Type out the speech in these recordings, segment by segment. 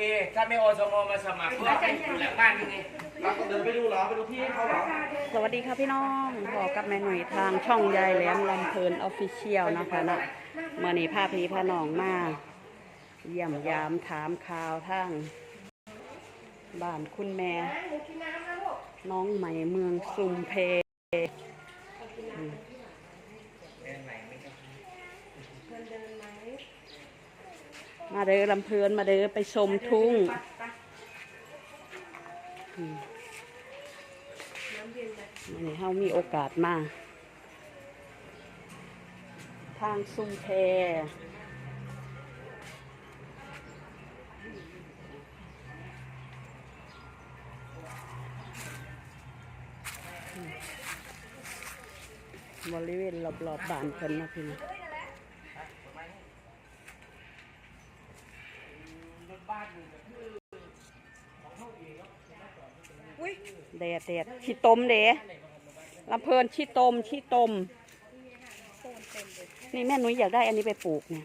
เอถ้าไม่อสมมาสมัครเพื่อให้อยู่หลังบ้านนี่ไงเราเดินไปดูเหรอไปดูที่เขาเหรอสวัสดีค่ะพี่น้องบอกกับแม่หนุ่ยทางช่องยายแหลมลำเพลินออฟฟิเชียลนะคะเนาะเมื่อนี้พาพีพาน้องมาเยี่ยมยามถามข่าวทางบ้านคุณแม่ น้องใหม่เมืองซุมเพอืม มาเด้อลำเพลินมาเด้อไปชมทุ่งมวันนี้เฮามีโอกาสมา ทางซุมเพบริเวณรอบๆบบ้านเพิ่นนะพี่นะ แดดแดดขี้ต้มเด้ลำเพลินขี้ต้มขี้ต้มนี่แม่หนุ้ยอยากได้อันนี้ไปปลูกเนี่ย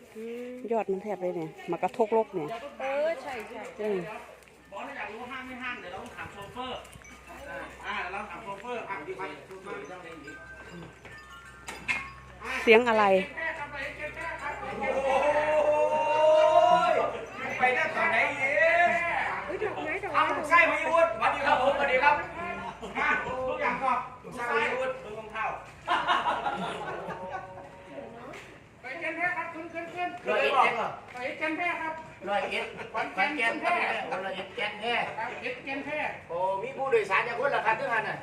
ยอดมันแทบเลยเนี่ยมากระทกลกเนี่ย เออใช่ใช่อืมบอกถ้าอยากรู้ห้างไม่ห้างเดี๋ยวเราต้องถามโชเฟอร์อ่าอ่าเดี๋ยวเราถามโชเฟอร์อะดีครับโชเฟอร์เสียงอะไร ไปได้ตอนไหนเอ๊ะ เฮ้ยดอกไม้ดอก อ้า ไม้ วลูกชายมายุทธสวัสดีครับผมสวัสดีครับ มาทุกอย่างก่อน ลูกชายมายุทธ มึงรองเท้า ไปกันแพ้ครับคุณขึ้นขึ้น ร้อยเอ็ดแจ็คเหรอ ไปกันแพ้ครับ ร้อยเอ็ดขอนแก่นแก่นแท้กับร้อยเอ็ดแก่นแท้ ครับเอ็ดกันแพ้ โอ้มีผู้โดยสารอย่าง คนละคันทุกคันน่ะ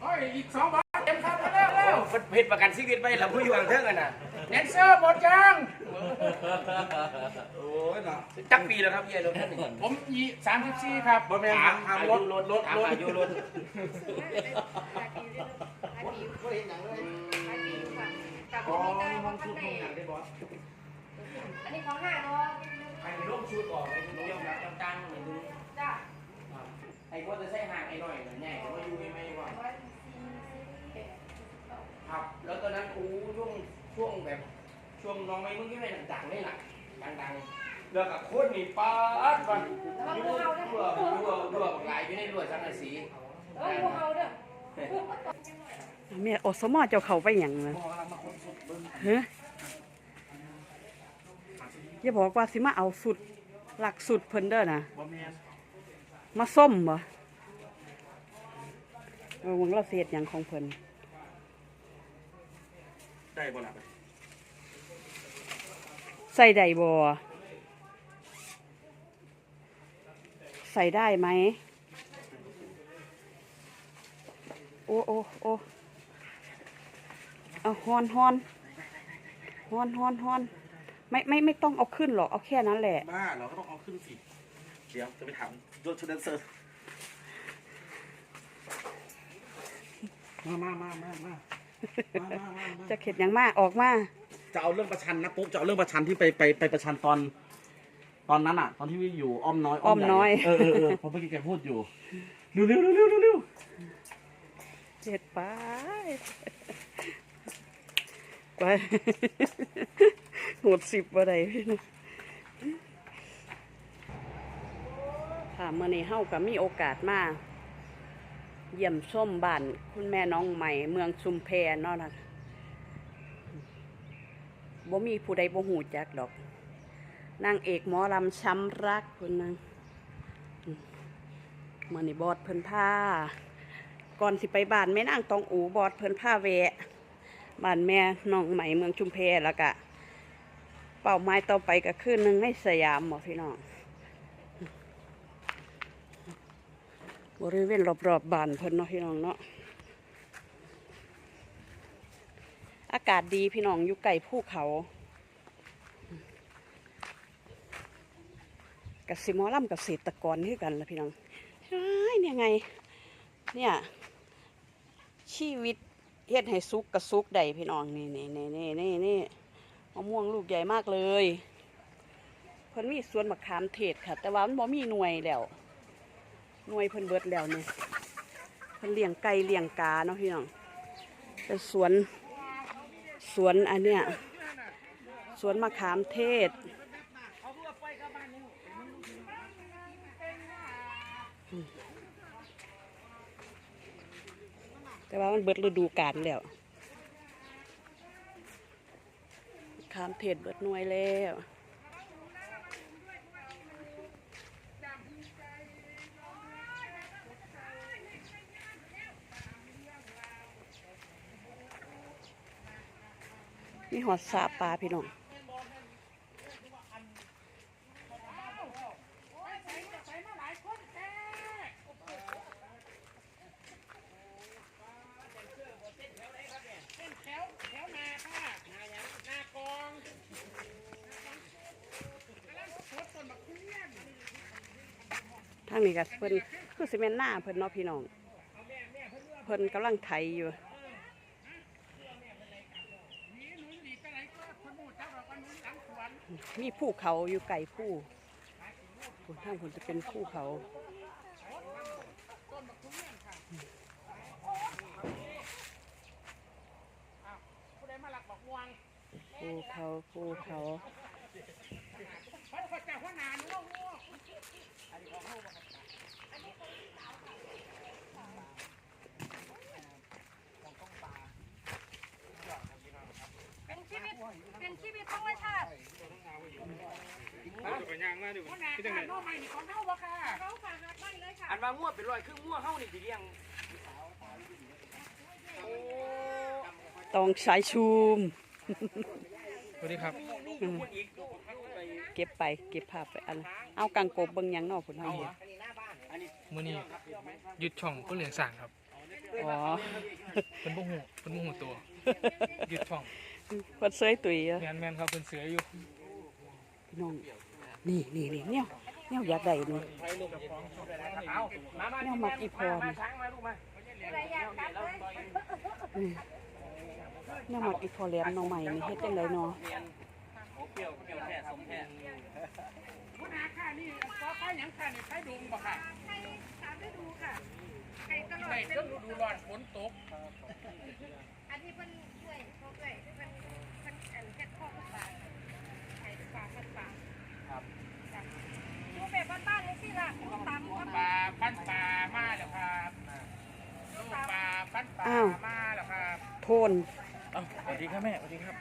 โอ้ยอีกสองบาทเต็มครับมาแล้วแล้วโอ้เพชรประกันชีวิตไปแล้วผู้อยู่ห่างเทิงกันน่ะแดนเซอร์หมดยังโอ้ยเนาะจักปีแล้วครับเยี่ยรถท่านนี่ผมอีสามสิบสี่ครับบอแมนถามถามอารยุถรถรถถามอายุรถอ๋อห้องชุดห้องอย่างได้บอสอัน ไอ้ก็จะใช้ห่างไอ้หน่อยหน่อยแน่แต่ว่าอยู่ไม่ไม่ว่าครับ แล้วตอนนั้นอู้ช่วงช่วงแบบช่วงน้องไม่มึงที่ไม่ดังๆนี่แหละดังๆแล้วกับโคตรนี่ป๊าดก่อนรั่วรั่วรั่วรั่วหลายอยู่ในรั่วสังกะสีเอ้ยพวกเราเด้อแม่อสมอเจ้าเขาไปอย่างนั้นเฮ้ยอย่าบอกว่าสิมาเอาสุดหลักสุดเพิ่นเด้อนะบอแมนมาส้มบ่เออ วงเราเสียดอย่างของเพิ่นได้บ่ล่ะใส่ได้บ่ใส่ได้ไหมโอ้โอ้โอ้เอาฮอนฮอนฮอนฮอนฮอนไม่ไม่ไม่ต้องเอาขึ้นหรอกเอาแค่นั้นแหละ บ้าเราก็ต้องเอาขึ้นสิ เดี๋ยวจะไปถามโดนชเดนเซอร์ มามามามามามามามามาจะเข็ดอย่างมากออกมาจะเอาเรื่องประชันนะปุ๊บจะเอาเรื่องประชันที่ไปไปไปประชันตอน ตอนนั้นอะ ตอนที่อยู่อ้อมน้อยอ้อมน้อยใหญ่เออเออเออเพราะเมื่อกี้แกพูดอยู่เร็วเร็วเร็วเร็วเร็วเร็วเจ็ดไปไปหมดสิบบ่ได้พี่น้องค่ะเมื่อนี้เฮาก็มีโอกาสมา เยี่ยมชมบ้านคุณแม่น้องใหม่ เมืองชุมแพเนาะนะบ่มีผู้ใดบ่หูจักดอกนางเอกหมอลำช้ำรักคุณนางมื่อนี้บอดเพิ่นผ้า ก่อนสิไปบ้านแม่นางตองอูบอดเพิ่นผ้าแวะบ้านแม่น้องใหม่เมืองชุมแพแล้วก็เป้าหมายต่อไปก็คือหนึ่งในสยามหมอพี่น้อง บริเวณรอบๆบบ้านเพิ่นเนาะพี่น้องเนาะอากาศดีพี่น้องอยู่ไก่ภูเขากสิมอลำเกษตรกรคือกันละพี่น้องเฮ้ยเนี่ยไง เนี่ย ชีวิตเฮ็ดให้สุกกระสุกได้พี่น้องนี่นี่นี่นี่นี่นี่มะม่วงลูกใหญ่มากเลยเพิ่นมีสวนมะขามเทศค่ะ แต่ว่ามันบ่มีหน่วยแล้ว หน่วยเพิ่นเบิดแล้วเนี่ยเพิ่นเลี้ยงไก่เลี้ยงกาเนาะพี่น้องเป็นสวนสวนอันเนี้ยสวนมะขามเทศแต่ว่ามันเบิดฤดูกาลแล้วขามเทศเบิดหน่วยแล้ว มีหอดสาปลาพี่น้องท่านากองกำลังสดต้นมะเขือทางนี้ก็เพิ่นคือสิแม่นหน้าเพิ่นเนาะพี่น้อง เพิ่นกำลังไถอยู่ นี่หนุนดีไปไหนก็คนหมู่เจ้าเราก็หนุนหลังสวน มีภูเขาอยู่ไก่ผู้ผลทางผลจะเป็นภูเขาผู้ใดมาหลักบอกม่วงภูเขาภูเขาเขาเป็นชีวิตเป็นชีวิตธรรมชาติ หัวหน้าค่ะน้องใหม่นี่ของเฮาบ่ค่ะเขาฝากหักบ้านเลยค่ะอันว่ามั่วเป็นรอยคือมั่วเฮานี่สิเลี้ยงตองสายชูม สวัสดีครับอืมเก็บไปเก็บภาพไปอัน เอากังกบเบิ่งหยังเนอกผลทางเห็นมื่อนี้หยุดช่องก็เหลืองสั่งครับอ๋อเป็นบ่หูเป็นบ่หูตัวหยุดช่องเพิ่นเสยตุยอะแมนแมนครับเป็นเสืออยู่ พี่น้อง นี่นี่นี่เนี่ยเนี่ยอยากได้นี่เนี่ยมักอีพรมาช้างมาลูกมาอะไรอยากกลับเนี่ยมักอีพอแหลมหน้องใหม่นี่เฮ็ดจังไดเนาะเปรี้ยวเปรี้ยวแท้สมแท้หัวหน้าค่ะนี่ขอไฟหยังค่ะนี่ไฟดุงบ่ค่ะใครถามได้ดูค่ะใครตลอดในเป็เรื่องฤดูร้อนฝนตก อันนี้เป็นช่วยเขาเลยที่เป็นเป็นอันแค่ข้อปลาใคร ปลาเป็นปลาครับดูแบบบ้านๆเลยสิล่ะตำก็ปลาพันปลามาแล้วครับลูกปลาพันปลาอ้าว มาแล้วครับโทนสวัสดีครับแม่สวัสดีครับ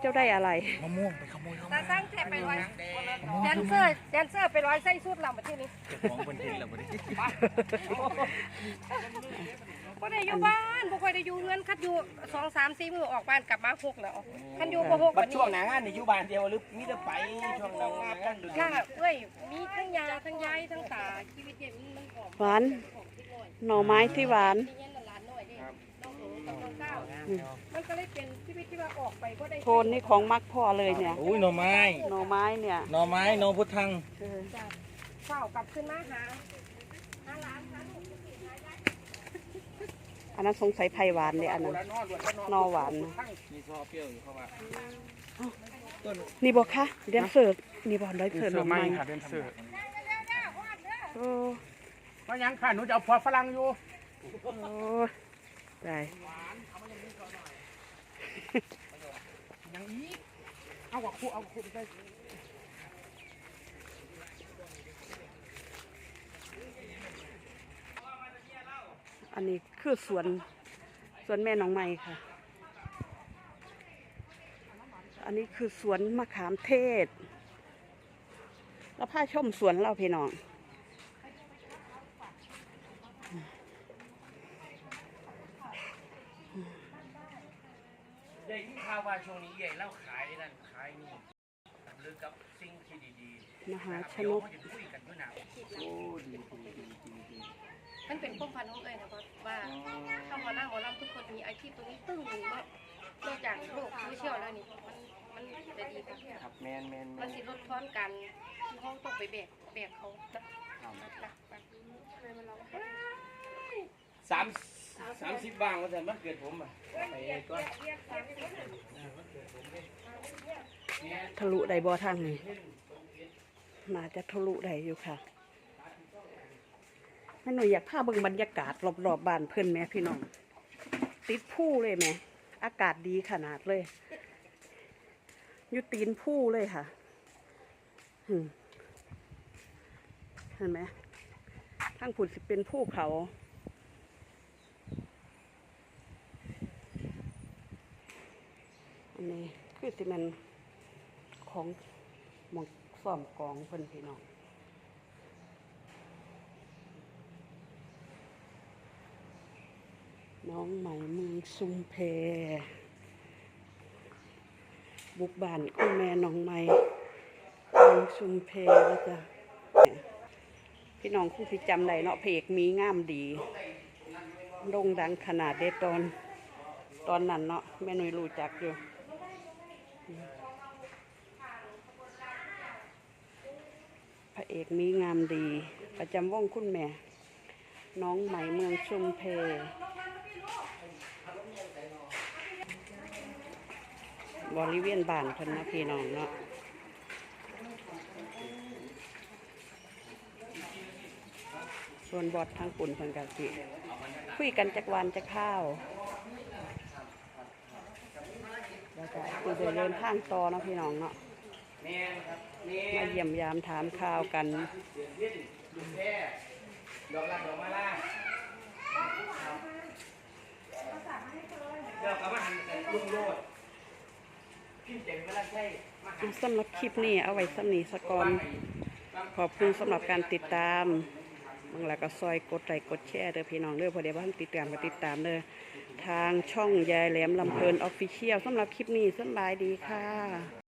เจ้าได้อะไร มะม่วงไปขโมยเข้าตามาสร้างแถบไปร้อยหางแดงแดนเซอร์แดนเซอร์ไปร้อยไส้สุดเรามาที่นี้ของคนเห็นแล้วบ่ได้ บ่ได้อยู่บ้านบ่ค่อยได้อยู่เงินคัดอยู่สองสามสี่มื้อออกบ้านกลับมาหกแล้วคันอยู่บ่หกบัวัดนช่นี้วงหน้างานนี่อยู่บ้านเดียวหรือมีแต่ไปช่วงหน้างานดูค่ะเอ้ยมีทั้งยาทั้งยายทั้งตาชีวิตเนี่ยมันหอมหวานหน่อไม้ที่หวานที่เงี้ยหลานหน่อยดิน้องหนูกับน้องก้าวมันก็เลยเป็นชีวิตที่ว่าออกไปก็ได้โทนนี่ของมักพ่อเลยเนี่ยอุ้ยหน่อไม้หน่อไม้เนี่ยหน่อไม้หน่อพุทธังเออจ้ะเฝ้ากลับขึ้นมาหาหาหลานหาลูก อันนั้นสงสัยไผ่หวานเลยอันนั้นหนอหวานนะมีซอเปรี้ยวอยู่เข้ามานี่บอกคะเดนเซอร์นี่บอกได้เซอร์หน่อไม้ค่ะเป็นเสือโอ้ว่าหยังค่ะหนูจะเอาผัวฝรั่งอยู่โอ้ได้หยังอีกเอากับคู่เอากับคู่ไป อันนี้คือสวนสวนแม่น้องไม้ค่ะ อันนี้คือสวนมะขามเทศ แล้วพาชมสวนเราพี่น้องได้ยินข่าวว่าช่วงนี้ใหญ่เล่าขายนั่นขายนี่หรือกับสิ่งที่ดีมหาๆชเดี๋ยนวกเขาจะคุยกันด้วยนะโอ้ดีดีดีดีดี มันเป็นความฝันของเอ้ยนะว่าเข้ามาหน้าหมอลำทุกคนมีอาชีพตรงนี้ตึ้งหนึ่งว่านอกจากโลกโซเชียลแล้วนี่มันมันจะดีค่ะครับแมนแมนแมมันนสิลดทอนกันที่ห้องต้องไปแบกแบกเขาจักจักไปสามสามสิบบางว่าแต่มันเกิดผมอะไปก่อนทะลุได้บ่ทางนี้น่าจะทะลุได้อยู่ค่ะแม่หนูอยากพาเบิ่งบรรยากาศรอบๆบบ้านเพื่อนแม่พี่น้อง ติดผู้เลยแหม่อากาศดีขนาดเลย อยู่ตีนผู้เลยค่ะเห็นไหมทั้งผุดสิเป็นภูเขาอันนี้คือสิแมันของหมองซ่อมกองเพิ่นพี่น้อง น้องใหม่เมืองซุมเพ บุกบ้านคุณแม่น้องใหม่เมืองซุมเพแล้วจ้ะพี่น้องคงสิจำได้เนาะเพกมีงามดีโด่งดังขนาดเดตอน ตอนนั้นเนาะแม่หนุ่ยรู้จักอยู่พระเอกมีงามดี ประจำว่องคุณแม่ น้องใหม่เมืองชุมเพ บริเวณบ้านเพิ่นนะพี่น้องเนาะส่วนบอดทางปุ่นเพิ่นกันสิคุยกันจักวันจักข้าวแล้วก็คือเดินทางต่อเนาะพี่น้องเนาะมาเยี่ยมยามถามข่าวกันดอกลาดดอกมาล่าเดี๋ยวกลับมาหันกันลุงโลด สำหรับคลิปนี้เอาไว้สำนีสกอนขอบคุณสำหรับการติดตามบางหลักก็ซอยกดไลค์กดแชร์เด้อพี่น้องเด้อพอดีบ้านติดตามก็ติดตามเด้อทางช่องยายแหลมลำเพลินออฟฟิเชียลสำหรับคลิปนี้สบายดีค่ะ